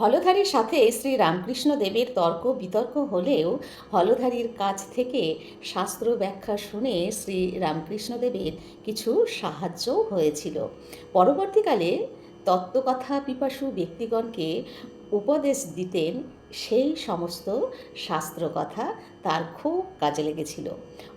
হলধারীর সাথে শ্রী রামকৃষ্ণ দেবের তর্ক বিতর্ক হলেও হলধারীর কাছ থেকে শাস্ত্র ব্যাখ্যা শুনে শ্রী রামকৃষ্ণ দেবের কিছু সাহায্যও হয়েছিল। পরবর্তীকালে তত্ত্বকথা পিপাসু ব্যক্তিগণকে উপদেশ দিতেন সেই সমস্ত শাস্ত্রকথা তার খুব কাজে লেগেছিল।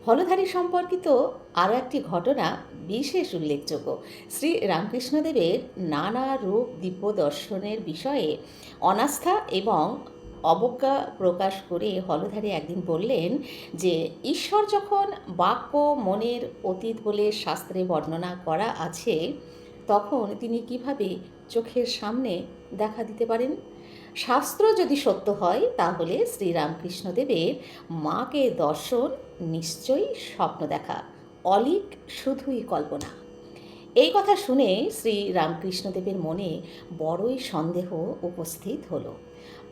হলধারী সম্পর্কিত আরও একটি ঘটনা বিশেষ উল্লেখযোগ্য। শ্রী রামকৃষ্ণদেবের নানা রূপ দিব্য দর্শনের বিষয়ে অনাস্থা এবং অবজ্ঞা প্রকাশ করে হলধারী একদিন বললেন যে, ঈশ্বর যখন বাক্য মনের অতীত বলে শাস্ত্রে বর্ণনা করা আছে, তখন তিনি কীভাবে চোখের সামনে দেখা দিতে পারেন? শাস্ত্র যদি সত্য হয়, তাহলে শ্রীরামকৃষ্ণদেবের মাকে দর্শন নিশ্চয়ই স্বপ্ন দেখা। অলিক শুধুই কল্পনা। এই কথা শুনে শ্রী রামকৃষ্ণদেবের মনে বড়ই সন্দেহ উপস্থিত হলো।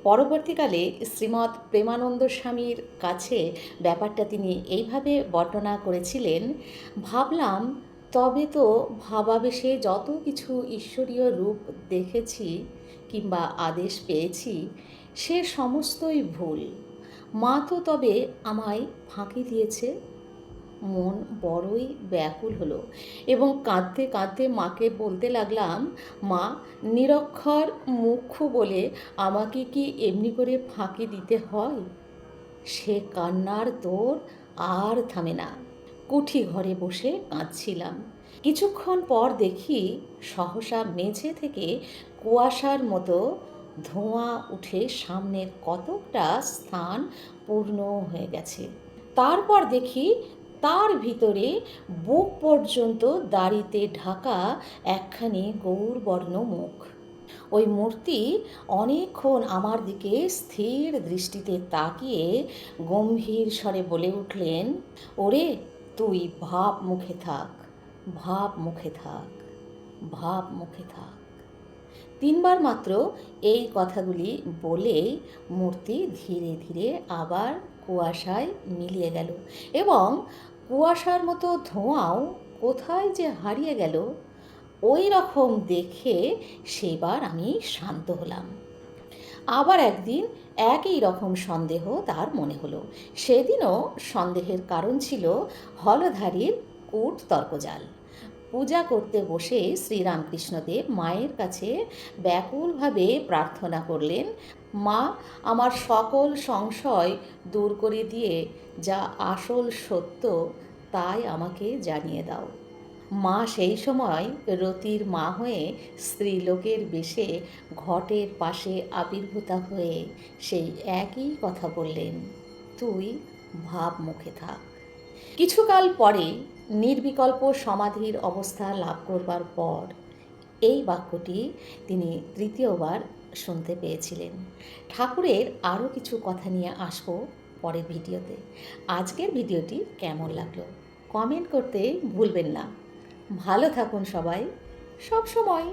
পরবর্তীকালে শ্রীমৎ প্রেমানন্দ স্বামীর কাছে ব্যাপারটা তিনি এইভাবে বর্ণনা করেছিলেন, ভাবলাম তবে তো ভাবাবেশে যত কিছু ঈশ্বরীয় রূপ দেখেছি কিংবা আদেশ পেয়েছি, সে সমস্তই ভুল। মা তো তবে আমায় ফাঁকি দিয়েছে। মন বড়ই ব্যাকুল হলো এবং কাঁদতে কাঁদতে মাকে বলতে লাগলাম, মা, নিরক্ষর মুখ্য বলে আমাকে কি এমনি করে ফাঁকি দিতে হয়? সে কান্নার তোর আর থামে না। কুঠি ঘরে বসে কাঁদছিলাম। কিছুক্ষণ পর দেখি সহসা মেঝে থেকে কুয়াশার মতো ধোঁয়া উঠে সামনের কতকটা স্থান পূর্ণ হয়ে গেছে। তারপর দেখি তার ভিতরে বুক পর্যন্ত দাড়িতে ঢাকা একখানি গৌরবর্ণ মুখ। ওই মূর্তি অনেকক্ষণ আমার দিকে স্থির দৃষ্টিতে তাকিয়ে গম্ভীর স্বরে বলে উঠলেন, ওরে তুই ভাব মুখে থাক, ভাব মুখে থাক, ভাব মুখে থাক। তিনবার মাত্র এই কথাগুলি বলেই মূর্তি ধীরে ধীরে আবার কুয়াশায় মিলিয়ে গেল এবং কুয়াশার মতো ধোঁয়াও কোথায় যে হারিয়ে গেল, ওই রকম দেখে সেবার আমি শান্ত হলাম। আবার একদিন একই রকম সন্দেহ তার মনে হলো। সেদিনও সন্দেহের কারণ ছিল হলধারীর কূট তর্কজাল। পূজা করতে বসে শ্রীরামকৃষ্ণদেব মায়ের কাছে ব্যাকুলভাবে প্রার্থনা করলেন, মা, আমার সকল সংশয় দূর করে দিয়ে যা আসল সত্য তাই আমাকে জানিয়ে দাও। মা সেই সময় রতির মা হয়ে স্ত্রীলোকের বেশে ঘটের পাশে আবির্ভূতা হয়ে সেই একই কথা বললেন, তুই ভাব মুখে থাক। কিছুকাল পরে নির্বিকল্প সমাধির অবস্থা লাভ করবার পর এই বাক্যটি তিনি তৃতীয়বার শুনতে পেয়েছিলেন। ঠাকুরের আরও কিছু কথা নিয়ে আসব পরের ভিডিওতে। আজকের ভিডিওটি কেমন লাগল? কমেন্ট করতে ভুলবেন না। ভালো থাকুন সবাই। সব সময়